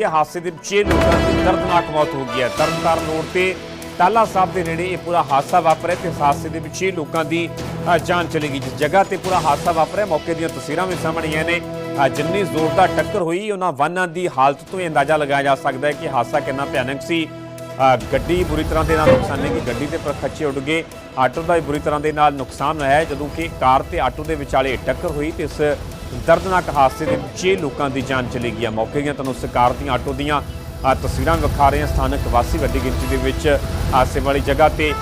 ਇਹ ਹਾਦਸੇ ਦੇ ਵਿੱਚ ਛੇ ਲੋਕਾਂ ਦੀ ਦਰਦਨਾਕ ਮੌਤ ਹੋ ਗਈ ਹੈ। ਤਰਨਤਾਰਨ ਰੋਡ ਤੇ ਟਾਲਾ ਸਾਹਿਬ ਦੇ ਨੇੜੇ ਇਹ ਪੂਰਾ ਹਾਦਸਾ ਵਾਪਰਿਆ ਤੇ ਇਸ ਹਾਦਸੇ ਦੇ ਵਿੱਚ ਛੇ ਲੋਕਾਂ ਦੀ ਜਾਨ ਚਲੀ ਗਈ। ਜਿਸ ਜਗ੍ਹਾ ਤੇ ਪੂਰਾ ਹਾਦਸਾ ਵਾਪਰਿਆ, ਮੌਕੇ ਦੀਆਂ ਤਸਵੀਰਾਂ ਵੀ ਸਾਹਮਣੇ ਆਈਆਂ ਨੇ। ਜਿੰਨੀ ਜ਼ੋਰਦਾਰ ਟੱਕਰ ਹੋਈ, ਉਹਨਾਂ ਵਾਹਨਾਂ ਦੀ ਹਾਲਤ ਤੋਂ ਹੀ ਅੰਦਾਜ਼ਾ ਲਗਾਇਆ ਜਾ ਸਕਦਾ ਹੈ ਕਿ ਹਾਦਸਾ ਕਿੰਨਾ ਭਿਆਨਕ ਸੀ। ਗੱਡੀ ਬੁਰੀ ਤਰ੍ਹਾਂ ਦੇ ਨਾਲ ਨੁਕਸਾਨੇ ਕਿ ਗੱਡੀ ਦੇ ਪਰਖੱਚੇ ਉੱਡ ਗਏ। ਆਟੋ ਦਾ ਵੀ ਬੁਰੀ ਤਰ੍ਹਾਂ ਦੇ ਨਾਲ ਨੁਕਸਾਨ ਹੋਇਆ ਜਦੋਂ ਕਿ ਕਾਰ ਤੇ ਆਟੋ ਦੇ ਵਿਚਾਲੇ ਟੱਕਰ ਹੋਈ ਤੇ ਇਸ ਦਰਦਨਾਕ ਹਾਦਸੇ ਦੇ ਵਿੱਚ ਛੇ ਲੋਕਾਂ ਦੀ ਜਾਨ ਚਲੀ ਗਈ ਹੈ। ਮੌਕੇ ਦੀਆਂ ਤੁਹਾਨੂੰ ਉਸ ਕਾਰ ਦੀਆਂ ਆਟੋ ਦੀਆਂ ਅ, ਤਸਵੀਰਾਂ ਵਿਖਾ ਰਹੇ ਹਾਂ। ਸਥਾਨਕ ਵਾਸੀ ਵੱਡੀ ਗਿਣਤੀ ਦੇ ਵਿੱਚ ਹਾਦਸੇ ਵਾਲੀ ਜਗ੍ਹਾ ਤੇ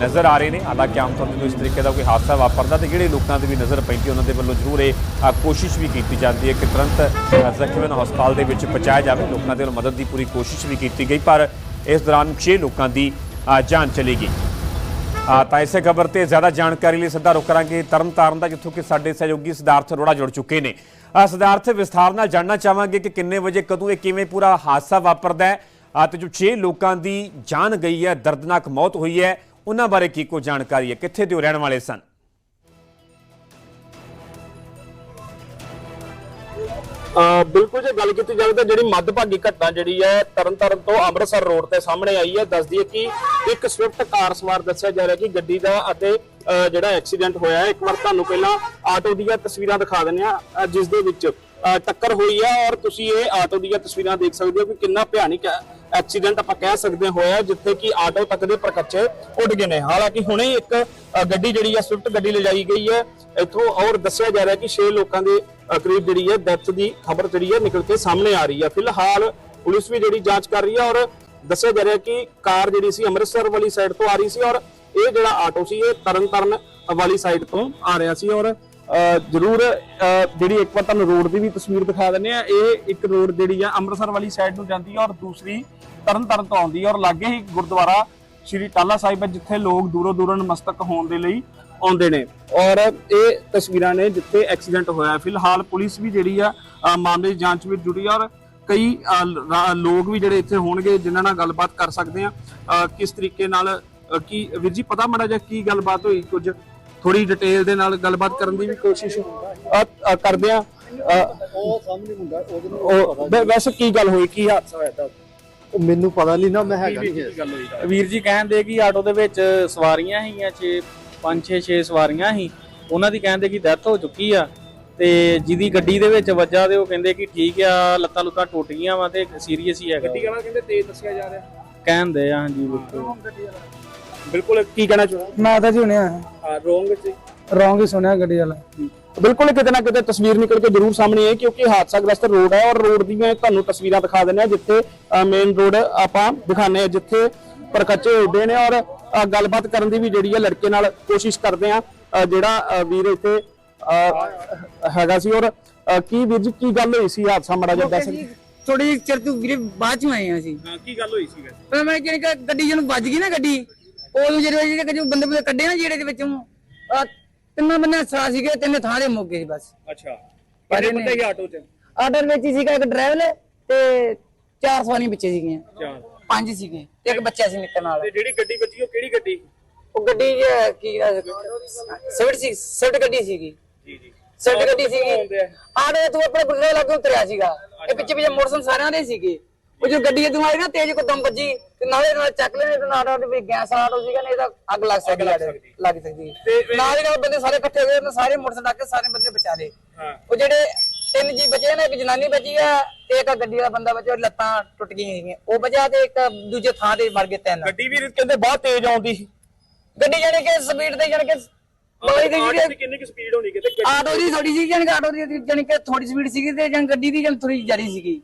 ਨਜ਼ਰ ਆ ਰਹੇ ਨੇ। ਹਾਲਾਂਕਿ ਆਮ ਤੌਰ ਤੇ ਇਸ ਤਰੀਕੇ ਦਾ ਕੋਈ ਹਾਦਸਾ ਵਾਪਰਦਾ ਤੇ ਜਿਹੜੇ ਲੋਕਾਂ ਦੀ ਵੀ ਨਜ਼ਰ ਪੈਂਦੀ ਉਹਨਾਂ ਦੇ ਵੱਲੋਂ ਜ਼ਰੂਰ ਇਹ ਕੋਸ਼ਿਸ਼ ਵੀ ਕੀਤੀ ਜਾਂਦੀ ਹੈ ਕਿ ਤੁਰੰਤ ਅ, ਜ਼ਖਮੀਆਂ ਨੂੰ ਹਸਪਤਾਲ ਦੇ ਵਿੱਚ ਪਹੁੰਚਾਇਆ ਜਾਵੇ। ਲੋਕਾਂ ਦੇ ਵੱਲੋਂ ਮਦਦ ਦੀ ਪੂਰੀ ਕੋਸ਼ਿਸ਼ ਵੀ ਕੀਤੀ ਗਈ ਪਰ ਇਸ ਦੌਰਾਨ 6 ਲੋਕਾਂ ਦੀ ਜਾਨ ਚਲੀ ਗਈ। ਤਾਂ ਇਸੇ ਖਬਰ ਤੇ ਜ਼ਿਆਦਾ ਜਾਣਕਾਰੀ ਲਈ ਸਿੱਧਾ ਰੁਕ ਕਰਾਂਗੇ। ਤਰਨਤਾਰਨ ਦਾ ਜਿੱਥੋਂ ਕਿ ਸਾਡੇ ਸਹਿਯੋਗੀ ਸਿਧਾਰਥ ਅਰੋੜਾ ਜੁੜ ਚੁੱਕੇ ਨੇ। ਆ ਸਿਧਾਰਥ, ਵਿਸਥਾਰ ਨਾਲ ਜਾਣਨਾ ਚਾਹਾਂਗੇ ਕਿ ਕਿੰਨੇ ਵਜੇ, ਕਦੋਂ, ਇਹ ਕਿਵੇਂ ਪੂਰਾ ਹਾਦਸਾ ਵਾਪਰਦਾ ਹੈ। ਤੇ ਜੋ 6 ਲੋਕਾਂ ਦੀ ਜਾਨ ਗਈ ਹੈ, ਦਰਦਨਾਕ ਮੌਤ ਹੋਈ ਹੈ, ਉਹਨਾਂ ਬਾਰੇ ਕੀ ਕੋ ਜਾਣਕਾਰੀ ਹੈ? ਕਿੱਥੇ ਦੇ ਉਹ ਰਹਿਣ ਵਾਲੇ ਸਨ? ਬਿਲਕੁਲ ਜੇ, ਗੱਲ ਕੀਤੀ ਜਾਵੇ ਤਾਂ ਜਿਹੜੀ ਮੱਧਭਾਗੀ ਘਟਨਾ ਜਿਹੜੀ ਹੈ, ਤਰਨਤਾਰਨ ਤੋਂ ਅੰਮ੍ਰਿਤਸਰ ਰੋਡ ਤੇ ਸਾਹਮਣੇ ਆਈ ਹੈ। ਦੱਸਦੀ ਹੈ ਕਿ ਇੱਕ ਸਵਿਫਟ ਕਾਰ ਸਵਾਰ ਦੱਸਿਆ ਜਾ ਰਿਹਾ ਕਿ ਗੱਡੀ ਦਾ ਅਤੇ ਜਿਹੜਾ ਐਕਸੀਡੈਂਟ ਹੋਇਆ ਹੈ। ਇੱਕ ਵਾਰ ਤੁਹਾਨੂੰ ਪਹਿਲਾਂ ਆਟੋ ਦੀਆਂ ਤਸਵੀਰਾਂ ਦਿਖਾ ਦਿੰਦੇ ਆ ਜਿਸ ਦੇ ਵਿੱਚ ਟੱਕਰ ਹੋਈ ਹੈ ਔਰ ਤੁਸੀਂ ਇਹ ਆਟੋ ਦੀਆਂ ਤਸਵੀਰਾਂ ਦੇਖ ਸਕਦੇ ਹੋ ਕਿ ਕਿੰਨਾ ਭਿਆਨਕ ਐਕਸੀਡੈਂਟ ਆਪਾਂ ਕਹਿ ਸਕਦੇ ਹੋਇਆ ਜਿੱਥੇ ਕਿ ਆਟੋ ਤੱਕ ਦੇ ਪ੍ਰਕੱਚੇ ਉੱਡ ਗਏ ਨੇ। ਹਾਲਾਂਕਿ ਹੁਣੇ ਇੱਕ ਗੱਡੀ ਜਿਹੜੀ ਹੈ, ਸਵਿਫਟ ਗੱਡੀ ਲਿਜਾਈ ਗਈ ਹੈ। ਇੱਥੋਂ ਔਰ ਦੱਸਿਆ ਜਾ ਰਿਹਾ ਕਿ 6 ਲੋਕਾਂ ਦੇ ਕਰੀਬ ਜਿਹੜੀ ਹੈ ਡੈਥ ਦੀ ਖਬਰ ਜਿਹੜੀ ਹੈ ਨਿਕਲ ਕੇ ਸਾਹਮਣੇ ਆ ਰਹੀ ਹੈ। ਫਿਲਹਾਲ ਪੁਲਿਸ ਵੀ ਜਿਹੜੀ ਜਾਂਚ ਕਰ ਰਹੀ ਹੈ ਔਰ ਦੱਸਿਆ ਜਾ ਰਿਹਾ ਕਿ ਕਾਰ ਜਿਹੜੀ ਸੀ ਅੰਮ੍ਰਿਤਸਰ ਵਾਲੀ ਸਾਈਡ ਤੋਂ ਆ ਰਹੀ ਸੀ ਔਰ ਇਹ ਜਿਹੜਾ ਆਟੋ ਸੀ, ਇਹ ਤਰਨਤਾਰਨ ਵਾਲੀ ਸਾਈਡ ਤੋਂ ਆ ਰਿਹਾ ਸੀ ਔਰ ਜ਼ਰੂਰ ਜਿਹੜੀ ਇੱਕ ਵਾਰ ਤੁਹਾਨੂੰ ਰੋਡ ਦੀ ਵੀ ਤਸਵੀਰ ਦਿਖਾ ਦਿੰਦੇ ਆ ਇਹ ਇੱਕ ਰੋਡ ਜਿਹੜੀ ਆ ਅੰਮ੍ਰਿਤਸਰ ਵਾਲੀ ਸਾਈਡ ਨੂੰ ਜਾਂਦੀ ਹੈ ਔਰ ਦੂਸਰੀ ਤਰਨਤਾਰਨ ਤੋਂ ਆਉਂਦੀ ਹੈ। ਔਰ ਲਾਗੇ ਹੀ ਗੁਰਦੁਆਰਾ ਸ਼੍ਰੀ ਟਾਲਾ ਸਾਹਿਬ ਹੈ, ਜਿੱਥੇ ਲੋਕ ਦੂਰੋਂ ਦੂਰੋਂ ਨਮਸਤਕ ਹੋਣ ਦੇ ਲਈ ਆਉਂਦੇ ਨੇ। ਔਰ ਇਹ ਤਸਵੀਰਾਂ ਨੇ ਜਿੱਥੇ ਐਕਸੀਡੈਂਟ ਹੋਇਆ। ਫਿਲਹਾਲ ਪੁਲਿਸ ਵੀ ਜਿਹੜੀ ਆ ਮਾਮਲੇ ਦੀ ਜਾਂਚ ਵਿੱਚ ਜੁੜੀ ਆ ਔਰ ਕਈ ਲੋਕ ਵੀ ਜਿਹੜੇ ਇੱਥੇ ਹੋਣਗੇ ਜਿਨ੍ਹਾਂ ਨਾਲ ਗੱਲਬਾਤ ਕਰ ਸਕਦੇ ਆ। ਕਿਸ ਤਰੀਕੇ ਨਾਲ ਕੀ ਵੀਰ ਜੀ ਪਤਾ ਮੜਾ ਜਾਂ ਕੀ ਗੱਲਬਾਤ ਹੋਈ? ਕੁਝ ਥੋੜੀ ਡਿਟੇਲ ਦੇ ਨਾਲ ਗੱਲਬਾਤ ਕਰਨ ਦੀ ਵੀ ਕੋਸ਼ਿਸ਼ ਕਰਦੇ ਆ। ਉਹ ਸਾਹਮਣੇ ਮੁੰਡਾ ਉਹਦੇ ਨੂੰ ਉਹ ਵੈਸੇ ਕੀ ਗੱਲ ਹੋਈ? ਕੀ ਹਾਦਸਾ ਹੋਇਆ ਤਾਂ ਉਹ ਮੈਨੂੰ ਪਤਾ ਨਹੀਂ ਨਾ ਮੈਂ ਹੈਗਾ ਵੀਰ ਜੀ ਕਹਿੰਦੇ ਕਿ ਆਟੋ ਦੇ ਵਿੱਚ ਸਵਾਰੀਆਂ ਹੈਗੀਆਂ 6 5 6 6 ਸਵਾਰੀਆਂ ਸੀ ਉਹਨਾਂ ਦੀ ਕਹਿੰਦੇ ਕਿ ਡੈਥ ਹੋ ਚੁੱਕੀ ਆ ਤੇ ਜਿਹਦੀ ਗੱਡੀ ਦੇ ਵਿੱਚ ਵੱਜਾ ਤੇ ਉਹ ਕਹਿੰਦੇ ਕਿ ਠੀਕ ਆ ਲੱਤਾਂ ਲੁੱਤਾਂ ਟੁੱਟ ਗਈਆਂ ਵਾ ਤੇ ਸੀਰੀਅਸ ਹੀ ਹੈਗਾ। ਗੱਡੀ ਵਾਲਾ ਕਹਿੰਦੇ ਤੇਜ਼ ਦੱਸਿਆ ਜਾ ਰਿਹਾ। ਕਹਿੰਦੇ ਆ ਹਾਂਜੀ ਬਿਲਕੁਲ। ਬਿਲਕੁਲ ਕੀ ਕਹਿਣਾ ਚਾਹੁੰਦਾ? ਮੈਂ ਤਾਂ ਜੀ ਹੁਣੇ ਹਾਂ ਰੋਂਗ ਚ ਰੌਂਗ ਹੀ। ਸੁਣਿਆ ਗੱਡੀ ਵਾਲਾ। ਬਿਲਕੁਲ ਕਿਤੇ ਨਾ ਕਿਤੇ ਤਸਵੀਰ ਨਿਕਲ ਕੇ ਜ਼ਰੂਰ ਸਾਹਮਣੇ ਆਏ ਕਿਉਂਕਿ ਹਾਦਸਾਗ੍ਰਸਤ ਰੋਡ ਹੈ ਔਰ ਰੋਡ ਦੀਆਂ ਤੁਹਾਨੂੰ ਤਸਵੀਰਾਂ ਦਿਖਾ ਦਿੰਦੇ ਆ ਜਿੱਥੇ ਮੇਨ ਰੋਡ ਆਪਾਂ ਦਿਖਾਣੇ ਆ ਜਿੱਥੇ ਪ੍ਰਕੱਚੇ ਉੱਡੇ ਨੇ ਔਰ ਗੱਲਬਾਤ ਕਰਨ ਦੀ ਵੀ ਜਿਹੜੀ ਹੈ ਲੜਕੇ ਨਾਲ ਕੋਸ਼ਿਸ਼ ਕਰਦੇ ਆ ਜਿਹੜਾ ਵੀਰ ਇੱਥੇ ਹੈਗਾ ਸੀ। ਔਰ ਕੀ ਵੀਰ ਜੀ ਕੀ ਗੱਲ ਹੋਈ ਸੀ? ਹਾਦਸਾ ਮੜਾ ਜਿਹਾ ਦੱਸ ਥੋੜੀ ਚਿਰ ਤੋਂ ਵੀਰੇ ਬਾਅਦ ਚ ਆਏ ਆ ਅਸੀਂ। ਹਾਂ ਕੀ ਗੱਲ ਹੋਈ ਸੀ ਵੈਸੇ? ਮੈਂ ਕਿ ਗੱਡੀ ਜਦੋਂ ਵੱਜ ਗਈ ਨਾ ਗੱਡੀ ਉਦੋਂ ਜਿਹੜੇ ਜਿਹੜੇ ਜੋ ਬੰਦੇ ਬੰਦੇ ਕੱਢੇ ਨਾ ਜਿਹੜੇ ਦੇ ਵਿੱਚੋਂ ਤਿੰਨਾਂ ਬੰਦੇ ਸਰਾ ਸੀਗੇ ਤਿੰਨੇ ਥਾਂ ਦੇ ਮੁੱਕ ਗਏ ਸੀ ਬਸ। ਅੱਛਾ। ਪਰ ਕਿੰਨੇ ਬੰਦੇ ਸੀ ਆਟੋ 'ਚ? ਆਰਡਰ ਵਿੱਚ ਸੀਗਾ ਇੱਕ ਡਰਾਈਵਰ ਤੇ ਚਾਰ ਸਵਾਰੀਆਂ ਪਿੱਛੇ ਸੀਗੀਆਂ। ਚਾਰ। ਪੰਜ ਸੀਗੇ ਤੇ ਇੱਕ ਬੱਚਾ ਸੀ ਨਿੱਕਣ ਨਾਲ। ਤੇ ਜਿਹੜੀ ਗੱਡੀ ਵੱਜੀ ਉਹ ਕਿਹੜੀ ਗੱਡੀ ਉਹ ਗੱਡੀ ਅਹ, ਕੀ ਸਵਿਫਟ ਸੀ ਸਵਿਫਟ ਗੱਡੀ ਸੀਗੀ। ਜੀ ਜੀ। ਸਵਿਫਟ ਗੱਡੀ ਸੀਗੀ? ਆੜੇ ਤੋਂ ਆਪਣੇ ਬੁੱਲੇ ਲੱਗੋਂ ਉਤਰਿਆ ਸੀਗਾ ਇਹ ਪਿੱਛੇ ਪਿੱਛੇ ਮੋਟਰਸਾਈਕਲ ਸਾਰਿਆਂ ਦੇ ਸੀਗੇ। ਉਹ ਜੋ ਗੱਡੀ ਜਦੋਂ ਆਈ ਨਾ ਤੇਜ਼ ਕਦਮ ਵੱਜੀ ਤੇ ਨਾਲੇ ਨਾਲ ਚੱਕ ਲੈਣੇ ਤੇ ਨਾਲ ਉਹਦੇ ਵੀ ਗੈਸ ਆਟੋ ਸੀਗਾ ਨਹੀਂ ਤਾਂ ਅੱਗ ਲੱਗ ਸਕਦੀ ਲੱਗ ਹੈ ਸਕਦੀ। ਲੱਗ ਸਕਦੀ। ਤੇ- ਨਾਲ ਹੀ ਨਾਲ ਬੰਦੇ ਸਾਰੇ ਇਕੱਠੇ ਹੋਏ ਨੇ ਸਾਰੇ ਮੋਟਰਸਾਈਕਲ ਲਾ ਕੇ ਸਾਰੇ ਬੰਦੇ ਬਚਾ ਲਏ। ਹਾਂ। ਉਹ ਜਿਹੜੇ ਤਿੰਨ ਜੀ ਬਚੇ ਨੇ ਇੱਕ ਜਨਾਨੀ ਬਚੀ ਆ ਤੇ ਇੱਕ ਗੱਡੀ ਵਾਲਾ ਬੰਦਾ ਬਚਿਆ ਲੱਤਾਂ ਟੁੱਟ ਗਈਆਂ ਸੀਗੀਆਂ ਉਹ ਬਚਿਆ ਤੇ ਇੱਕ ਦੂਜੇ ਥਾਂ ਤੇ ਮਰ ਗਏ ਤਿੰਨ। ਗੱਡੀ ਵੀ ਕਹਿੰਦੇ ਬਹੁਤ ਤੇਜ਼ ਆਉਂਦੀ ਸੀ। ਗੱਡੀ ਜਾਣੀ ਕਿ ਸਪੀਡ ਤੇ ਜਾਣੀ ਕਿ ਲੋਈ ਦੀ ਜਿਹੜੀ ਕਿੰਨੀ ਕੁ ਸਪੀਡ ਹੋਣੀ ਕਿਤੇ? ਆਟੋ ਦੀ ਥੋੜੀ ਸੀ ਜਾਣੀ ਕਿ ਆਟੋ ਦੀ ਜਾਣੀ ਕਿ ਥੋੜੀ ਸਪੀਡ ਸੀਗੀ ਤੇ ਜਾਣੀ ਗੱਡੀ ਦੀ ਜਾਣੀ ਥੋੜੀ ਜ਼ਿਆਦਾ ਸੀਗੀ।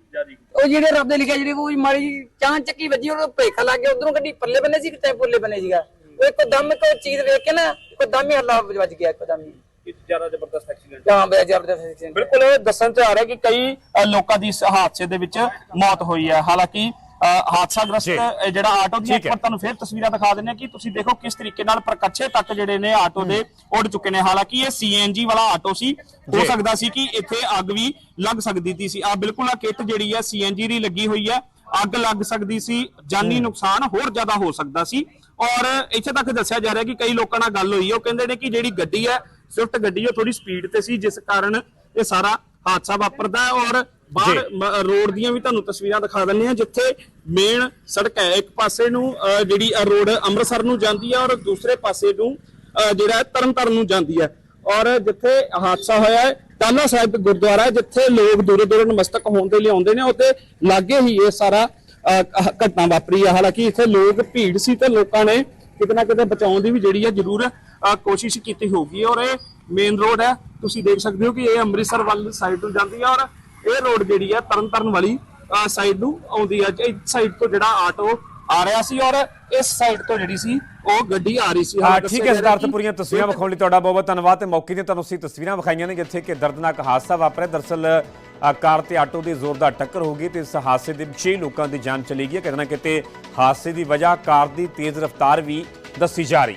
ਉਹ ਜਿਹੜੇ ਰੱਬ ਦੇ ਲਿਖਿਆ ਜਿਹੜੀ ਉਹ ਜਿਹੀ ਚਾਂ ਚੱਕੀ ਵੱਜੀ ਉਹ ਭੇਖਾ ਲੱਗ ਗਿਆ ਉਧਰੋਂ ਗੱਡੀ ਪੱਲੇ ਬੰਨੇ ਸੀ ਕਿਤੇ ਪੁੱਲੇ ਬੰਨੇ ਸੀਗਾ। ਉਹ ਇੱਕ ਦਮ ਇੱਕ ਚੀਜ਼ ਵੇਖ ਕੇ ਨਾ ਇੱਕ ਦਮ ਹੀ ਹੱਲਾ ਵੱਜ ਗਿਆ ਇੱਕ ਦਮ ਹੀ। ਜ਼ਿਆਦਾ ਜ਼ਬਰਦਸਤ ਐਕਸੀਡੈਂਟ ਜਾਂ ਬੇ ਜ਼ਬਰਦਸਤ ਬਿਲਕੁਲ ਇਹ ਦੱਸਣ ਚ ਆ ਰਿਹਾ ਕਿ ਕਈ ਅ, ਲੋਕਾਂ ਦੀ ਇਸ ਹਾਦਸੇ ਦੇ ਵਿੱਚ ਮੌਤ ਹੋਈ ਹੈ। ਹਾਲਾਂਕਿ ਅ, ਹਾਦਸਾਗ੍ਰਸਤ ਜੀ। ਅ, ਜਿਹੜਾ ਆਟੋ ਦੀ ਠੀਕ ਇੱਕ ਵਾਰ ਤੁਹਾਨੂੰ ਫਿਰ ਤਸਵੀਰਾਂ ਦਿਖਾ ਦਿੰਦੇ ਹਾਂ ਕਿ ਤੁਸੀਂ ਦੇਖੋ ਕਿਸ ਤਰੀਕੇ ਨਾਲ ਪ੍ਰਕੱਛੇ ਤੱਕ ਜਿਹੜੇ ਨੇ ਆਟੋ ਦੇ ਉੱਡ ਚੁੱਕੇ ਨੇ। ਹਾਲਾਂਕਿ ਇਹ ਸੀਐਨਜੀ ਵਾਲਾ ਆਟੋ ਸੀ। ਹੋ ਜੀ। ਸਕਦਾ ਸੀ ਕਿ ਇੱਥੇ ਅੱਗ ਵੀ ਲੱਗ ਸਕਦੀ ਤੀ ਸੀ। ਆ ਬਿਲਕੁਲ ਆ ਕਿੱਟ ਜਿਹੜੀ ਹੈ ਸੀਐਨਜੀ ਦੀ ਲੱਗੀ ਹੋਈ ਹੈ। ਅੱਗ ਲੱਗ ਸਕਦੀ ਸੀ ਜਾਨੀ ਨੁਕਸਾਨ ਹੋਰ ਜ਼ਿਆਦਾ ਹੋ ਸਕਦਾ ਸੀ। ਔਰ ਇੱਥੇ ਤੱਕ ਦੱਸਿਆ ਜਾ ਰਿਹਾ ਕਿ ਕਈ ਲੋਕਾਂ ਨਾਲ ਗੱਲ ਹੋਈ ਹੈ। ਉਹ ਕਹਿੰਦੇ ਨੇ ਕਿ ਜਿਹੜੀ ਗੱਡੀ ਹੈ ਸਵਿਫਟ ਗੱਡੀ ਉਹ ਥੋੜੀ ਸਪੀਡ ਤੇ ਸੀ ਜਿਸ ਕਾਰਨ ਇਹ ਸਾਰਾ ਹਾਦਸਾ ਵਾਪਰਦਾ ਹੈ ਔਰ ਬਾਹਰ ਰੋਡ ਦੀਆਂ ਵੀ ਤੁਹਾਨੂੰ ਤਸਵੀਰਾਂ ਦਿਖਾ ਦਿੰਨੇ ਆ ਜਿੱਥੇ ਮੇਨ ਸੜਕ ਹੈ। ਇੱਕ ਪਾਸੇ ਨੂੰ ਜਿਹੜੀ ਰੋਡ ਅੰਮ੍ਰਿਤਸਰ ਨੂੰ ਜਾਂਦੀ ਹੈ ਔਰ ਦੂਸਰੇ ਪਾਸੇ ਨੂੰ ਜਿਹੜਾ ਤਰਨਤਾਰਨ ਨੂੰ ਜਾਂਦੀ ਹੈ। ਔਰ ਜਿੱਥੇ ਹਾਦਸਾ ਹੋਇਆ ਹੈ ਟਾਲਾ ਸਾਹਿਬ ਗੁਰਦੁਆਰਾ ਜਿੱਥੇ ਲੋਕ ਦੂਰੋਂ ਦੂਰੋਂ ਨਮਸਤਕ ਹੋਣ ਦੇ ਲਈ ਆਉਂਦੇ ਨੇ ਉੱਥੇ ਲਾਗੇ ਹੀ ਇਹ ਸਾਰਾ ਘਟਨਾ ਵਾਪਰੀ ਹੈ। ਹਾਲਾਂਕਿ ਇੱਥੇ ਲੋਕ ਭੀੜ ਸੀ ਤੇ ਲੋਕਾਂ ਨੇ ਕਿਤੇ ਨਾ ਕਿਤੇ ਬਚਾਉਣ ਦੀ ਵੀ ਜਿਹੜੀ ਹੈ ਜ਼ਰੂਰ ਕੋਸ਼ਿਸ਼ ਕੀਤੀ ਹੋਊਗੀ ਔਰ ਇਹ ਮੇਨ ਰੋਡ ਹੈ। ਤੁਸੀਂ ਦੇਖ ਸਕਦੇ ਹੋ ਕਿ ਇਹ ਅੰਮ੍ਰਿਤਸਰ ਵੱਲ ਸਾਈਡ ਨੂੰ ਜਾਂਦੀ ਹੈ ਔਰ ਇਹ ਰੋਡ ਜਿਹੜੀ ਹੈ ਤਰਨਤਾਰਨ ਵਾਲੀ ਸਾਈਡ ਨੂੰ ਆਉਂਦੀ ਹੈ ਇਸ ਸਾਈਡ ਤੋਂ ਜਿਹੜਾ ਆਟੋ ਆ ਰਿਹਾ ਸੀ ਔਰ ਇਸ ਸਾਈਡ ਤੋਂ ਜਿਹੜੀ ਸੀ ਉਹ ਗੱਡੀ ਆ ਰਹੀ ਸੀ। ਹਾਂ ਠੀਕ ਹੈ ਸਿਧਾਰਥ ਪੂਰੀਆਂ ਤਸਵੀਰਾਂ ਵਿਖਾਉਣ ਲਈ ਤੁਹਾਡਾ ਬਹੁਤ ਬਹੁਤ ਧੰਨਵਾਦ ਤੇ ਮੌਕੇ ਦੀਆਂ ਤੁਹਾਨੂੰ ਅਸੀਂ ਤਸਵੀਰਾਂ ਵਿਖਾਈਆਂ ਨੇ ਜਿੱਥੇ ਕਿ ਦਰਦਨਾਕ ਹਾਦਸਾ ਵਾਪਰਿਆ। ਦਰਸਲ ਕਾਰ ਤੇ ਆਟੋ ਦੀ ਜ਼ੋਰਦਾਰ ਟੱਕਰ ਹੋ ਗਈ ਤੇ ਇਸ ਹਾਦਸੇ ਦੇ ਵਿੱਚ 6 ਲੋਕਾਂ ਦੀ ਜਾਨ ਚਲੀ ਗਈ ਹੈ। ਕਿਤੇ ਨਾ ਕਿਤੇ ਹਾਦਸੇ ਦੀ ਵਜ੍ਹਾ ਕਾਰ ਦੀ ਤੇਜ਼ ਰਫ਼ਤਾਰ ਵੀ ਦੱਸੀ ਜਾ ਰਹੀ।